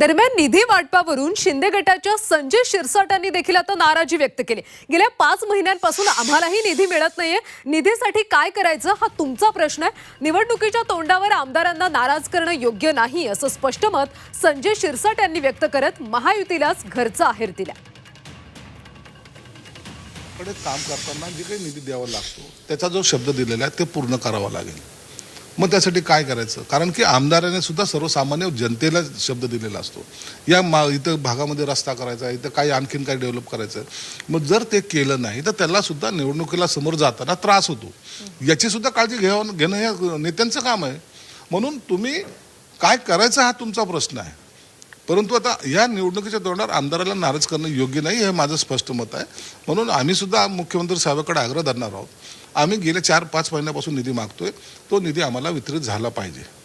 दरम्यान निधी वाटपावरून शिंदे गटाच्या संजय शिरसाटांनी देखील आता नाराजी व्यक्त केली. गेल्या पाच महिन्यांपासून आम्हालाही निधी मिळत नाहीये. निधीसाठी काय करायचं हा तुमचा प्रश्न आहे. निवडणुकीच्या तोंडावर आमदारांना नाराज करणं योग्य नाही असं स्पष्ट मत संजय शिरसाट यांनी व्यक्त करत महायुतीलाच घरचा आहेर दिला काम करताना जे काही निधी द्यावा लागतो त्याचा जो शब्द दिलेला आहे ते पूर्ण करावा लागेल. मग त्यासाठी काय करायचं? कारण की आमदाराने सुद्धा सर्वसामान्य जनतेला शब्द दिलेला असतो. या मा इथं भागामध्ये रस्ता करायचा आहे, इथं काही आणखीन काही डेव्हलप करायचं. आहे. मग जर ते केलं नाही तर त्याला सुद्धा निवडणुकीला समोर जाताना त्रास होतो. याची सुद्धा काळजी घेऊन घेणं हे नेत्यांचं काम आहे. म्हणून तुम्ही काय करायचं हा तुमचा प्रश्न आहे. परंतु आता या निवडणुकीच्या तोंडावर आमदाराला नाराज करणं योग्य नाही हे माझं स्पष्ट मत आहे. म्हणून आम्ही सुद्धा मुख्यमंत्री साहेबाकडे आग्रह धरणार आहोत. आम्ही गेले चार पाच महिन्यापासून निधी मागतोय. तो निधी आम्हाला वितरित झाला पाहिजे.